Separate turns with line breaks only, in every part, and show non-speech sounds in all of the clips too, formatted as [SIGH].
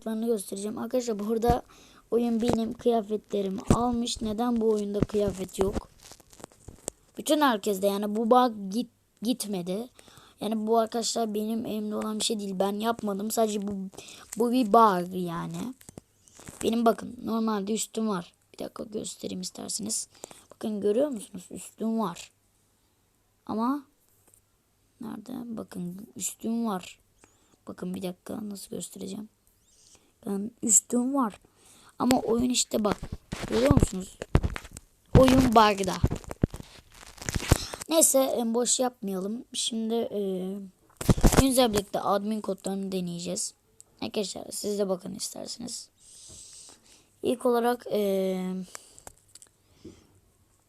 kıyafetlerini göstereceğim. Arkadaşlar burada oyun benim kıyafetlerimi almış. Neden bu oyunda kıyafet yok? Bütün herkeste yani bu bug git, gitmedi. Yani bu arkadaşlar benim elimde olan bir şey değil. Ben yapmadım. Sadece bu bu bir bug yani. Benim bakın normalde üstüm var. Bir dakika göstereyim isterseniz. Bakın görüyor musunuz? Üstüm var. Ama nerede? Bakın üstüm var. Bakın bir dakika nasıl göstereceğim. Ben üstüm var. Ama oyun işte bak. Görüyor musunuz? Oyun bug'da. Neyse en boş yapmayalım. Şimdi e, Günzel birlikte admin kodlarını deneyeceğiz. Arkadaşlar siz de bakın isterseniz. İlk olarak e,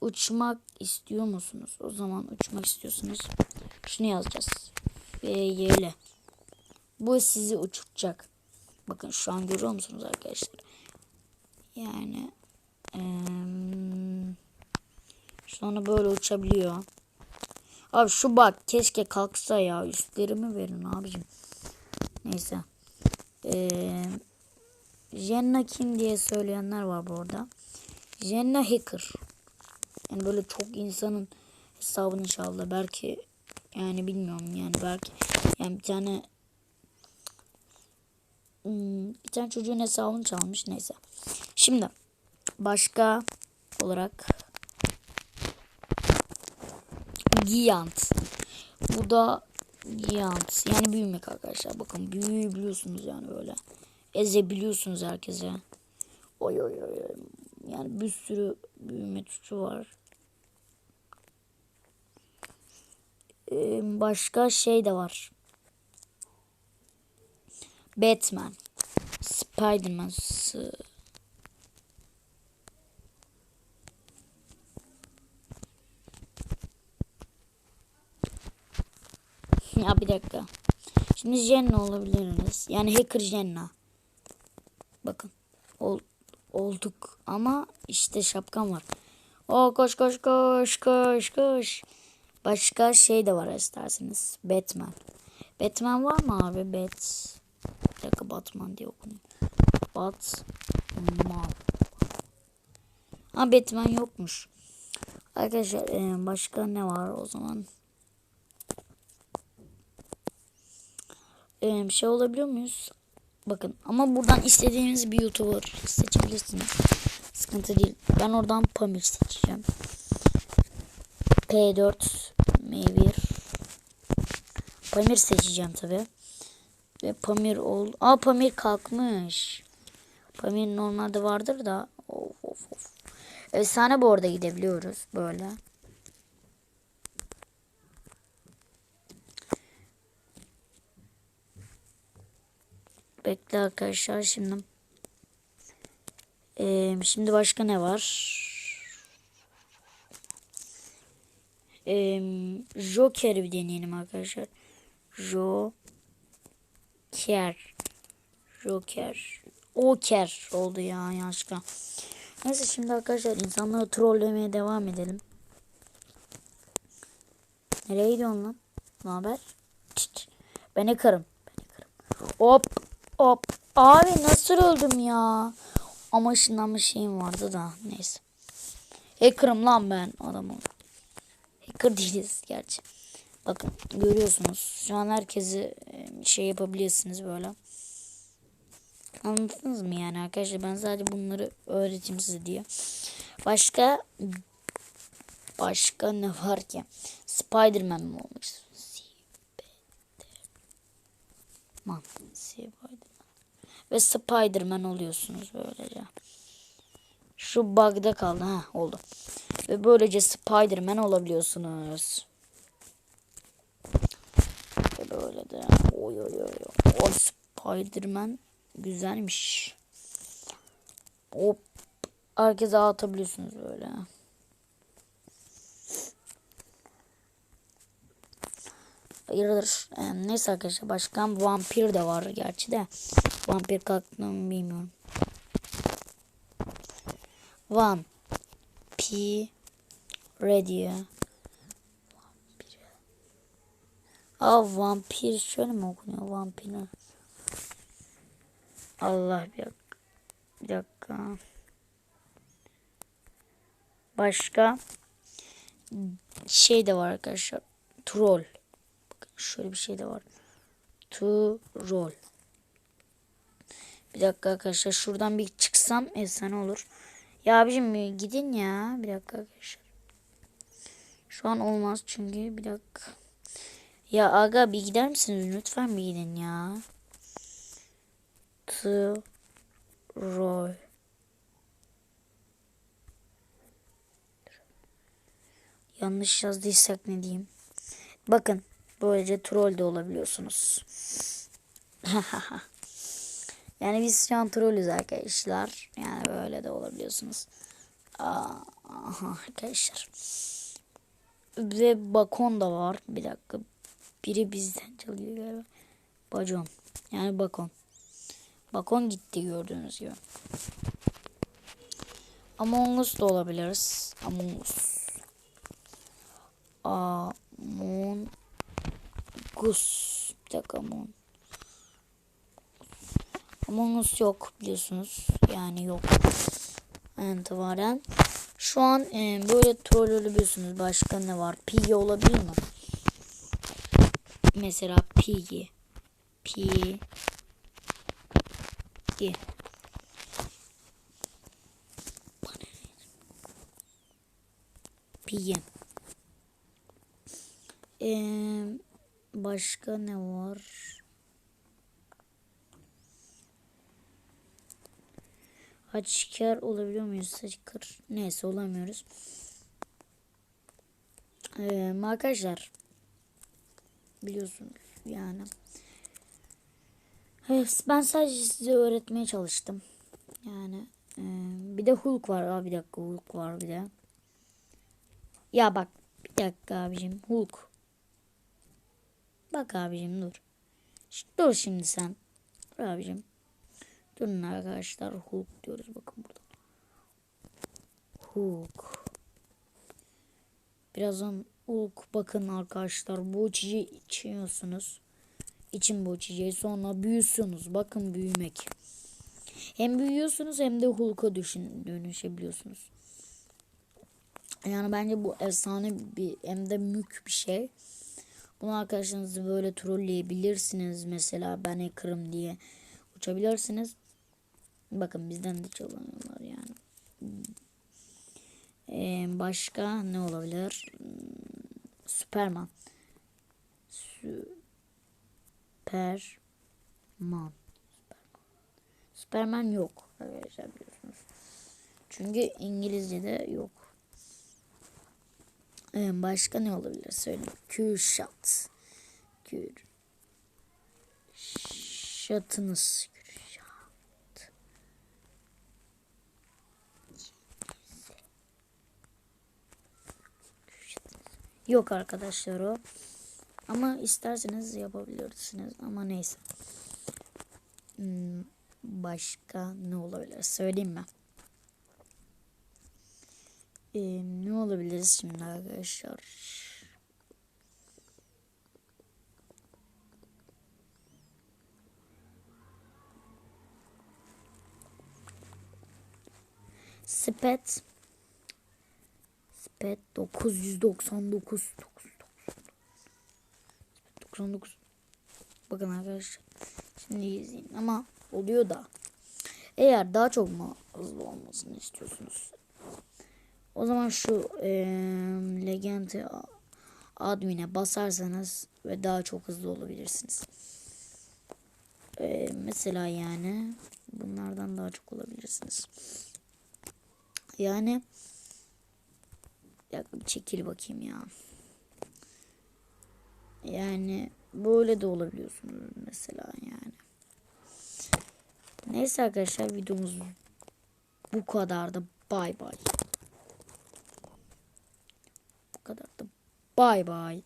uçmak istiyor musunuz? O zaman uçmak istiyorsunuz. Şunu yazacağız. VYL. Bu sizi uçuracak. Bakın şu an görüyor musunuz arkadaşlar? Yani eee sonra böyle uçabiliyor. Abi şu bak keşke kalksa ya. Üstlerimi verin abicim. Neyse. Eee Jenna kim diye söyleyenler var bu arada. Jenna hacker. Yani böyle çok insanın hesabını çaldı. Belki yani bilmiyorum yani belki yani bir tane hmm, bir tane çocuğun hesabını çalmış neyse. Şimdi başka olarak Giant. Bu da Giant. Yani büyümek arkadaşlar. Bakın büyüyebiliyorsunuz yani böyle. Ezebiliyorsunuz herkese. Oy oy oy. Yani bir sürü büyüme tuşu var. Ee, başka şey de var. Batman. Spiderman. [LAUGHS] Ya bir dakika. Şimdi Jenna olabiliriz. Yani Hacker Jenna. Bakın. Ol, olduk. Ama işte şapkam var. O koş koş koş koş koş. Başka şey de var isterseniz. Batman. Batman var mı abi? Bat. Bir dakika Batman diye okunuyor. Batman. Ha Batman yokmuş. Arkadaşlar e, başka ne var o zaman? E, şey olabiliyor muyuz? Bakın ama buradan istediğiniz bir YouTuber seçebilirsiniz. Sıkıntı değil. Ben oradan Pamir seçeceğim. P4 M1 Pamir seçeceğim tabi. Ve Pamir ol. Aa Pamir kalkmış. Pamir normalde vardır da. Of of of. Efsane bu arada gidebiliyoruz böyle. Bekle arkadaşlar şimdi. Ee, şimdi başka ne var? Ee, Joker bir deneyelim arkadaşlar. Joker. Joker. Oker oldu ya yanlışlıkla. Neyse şimdi arkadaşlar insanları trollemeye devam edelim. Nereye gidiyorsun lan? Ne haber? Ben yakarım. Ben yakarım. Hop hop. Abi nasıl öldüm ya? Ama ışınlanmış şeyim vardı da neyse. Hacker'ım lan ben adamım. Hacker değiliz gerçi. Bakın görüyorsunuz. Şu an herkesi e, şey yapabilirsiniz böyle. Anladınız mı yani arkadaşlar? Ben sadece bunları öğreteyim size diye. Başka başka ne var ki? Spiderman mi olmuş? Spiderman. Spiderman. Ve Spiderman oluyorsunuz böylece. Şu bug'da kaldı. ha oldu. Ve böylece Spiderman olabiliyorsunuz. Böyle de oy oy oy. O Spiderman güzelmiş. Hop. Herkese atabiliyorsunuz böyle. Hayırdır. Ee, neyse arkadaşlar başkan vampir de var gerçi de. Vampir kalktı mı bilmiyorum. Van. P. Radio. Vampir. Aa vampir şöyle mi okunuyor vampir? Allah bir dakika. Bir dakika. Başka şey de var arkadaşlar. Troll. Bakın şöyle bir şey de var. Troll. Bir dakika arkadaşlar şuradan bir çıksam efsane olur. Ya abicim gidin ya. Bir dakika arkadaşlar. Şu an olmaz çünkü bir dakika. Ya aga bir gider misiniz? Lütfen bir gidin ya. Troll. Yanlış yazdıysak ne diyeyim. Bakın böylece troll de olabiliyorsunuz. [LAUGHS] yani biz şu an trollüz arkadaşlar. Yani böyle de olabiliyorsunuz. Aa, aha, arkadaşlar. Ve bakon da var. Bir dakika. Biri bizden çalıyor galiba. Bacon. Yani bakon. Bakon gitti gördüğünüz gibi. Among Us da olabiliriz. Among Us. Among Us. Bir dakika Among Among Us yok biliyorsunuz. Yani yok. İtibaren. Şu an e, böyle troll olabiliyorsunuz. Başka ne var? Piggy olabilir mi? Mesela Piggy. Piggy. Piggy. Ee, başka ne var? Açıkar olabiliyor muyuz? Açıkar. Neyse olamıyoruz. Ee, arkadaşlar biliyorsunuz yani. Ben sadece size öğretmeye çalıştım. Yani e, bir de Hulk var. Aa, bir dakika Hulk var bir de. Ya bak bir dakika abicim Hulk. Bak abicim dur. Dur şimdi sen. Dur abicim. Durun arkadaşlar Hulk diyoruz bakın burada. Hulk. Birazdan Hulk bakın arkadaşlar bu içeceği içiyorsunuz. İçin bu içeceği sonra büyüsünüz. Bakın büyümek. Hem büyüyorsunuz hem de Hulk'a düşün, dönüşebiliyorsunuz. Yani bence bu efsane bir hem de mük bir şey. Bunu arkadaşlarınızı böyle trolleyebilirsiniz. Mesela ben hacker'ım diye uçabilirsiniz. Bakın bizden de çalıyorlar yani. Ee, başka ne olabilir? Superman. Superman. Superman yok arkadaşlar biliyorsunuz. Çünkü İngilizce'de yok. Ee, başka ne olabilir söyleyeyim. Kürşat. Kür. Şatınız. Kürşat. Yok arkadaşlar o. Ama isterseniz yapabilirsiniz. Ama neyse. Hmm, başka ne olabilir? Söyleyeyim mi? Ee, ne olabilir şimdi arkadaşlar? Spet Spet 999 99 Bakın arkadaşlar Şimdi izleyin. Ama oluyor da. Eğer daha çok mu hızlı olmasını istiyorsunuz? O zaman şu e, Legendi admin'e basarsanız ve daha çok hızlı olabilirsiniz. E, mesela yani bunlardan daha çok olabilirsiniz. Yani ya çekil bakayım ya. Yani böyle de olabiliyorsunuz mesela yani. Neyse arkadaşlar videomuz bu kadardı. Bay bay. Bu kadar da bay bay.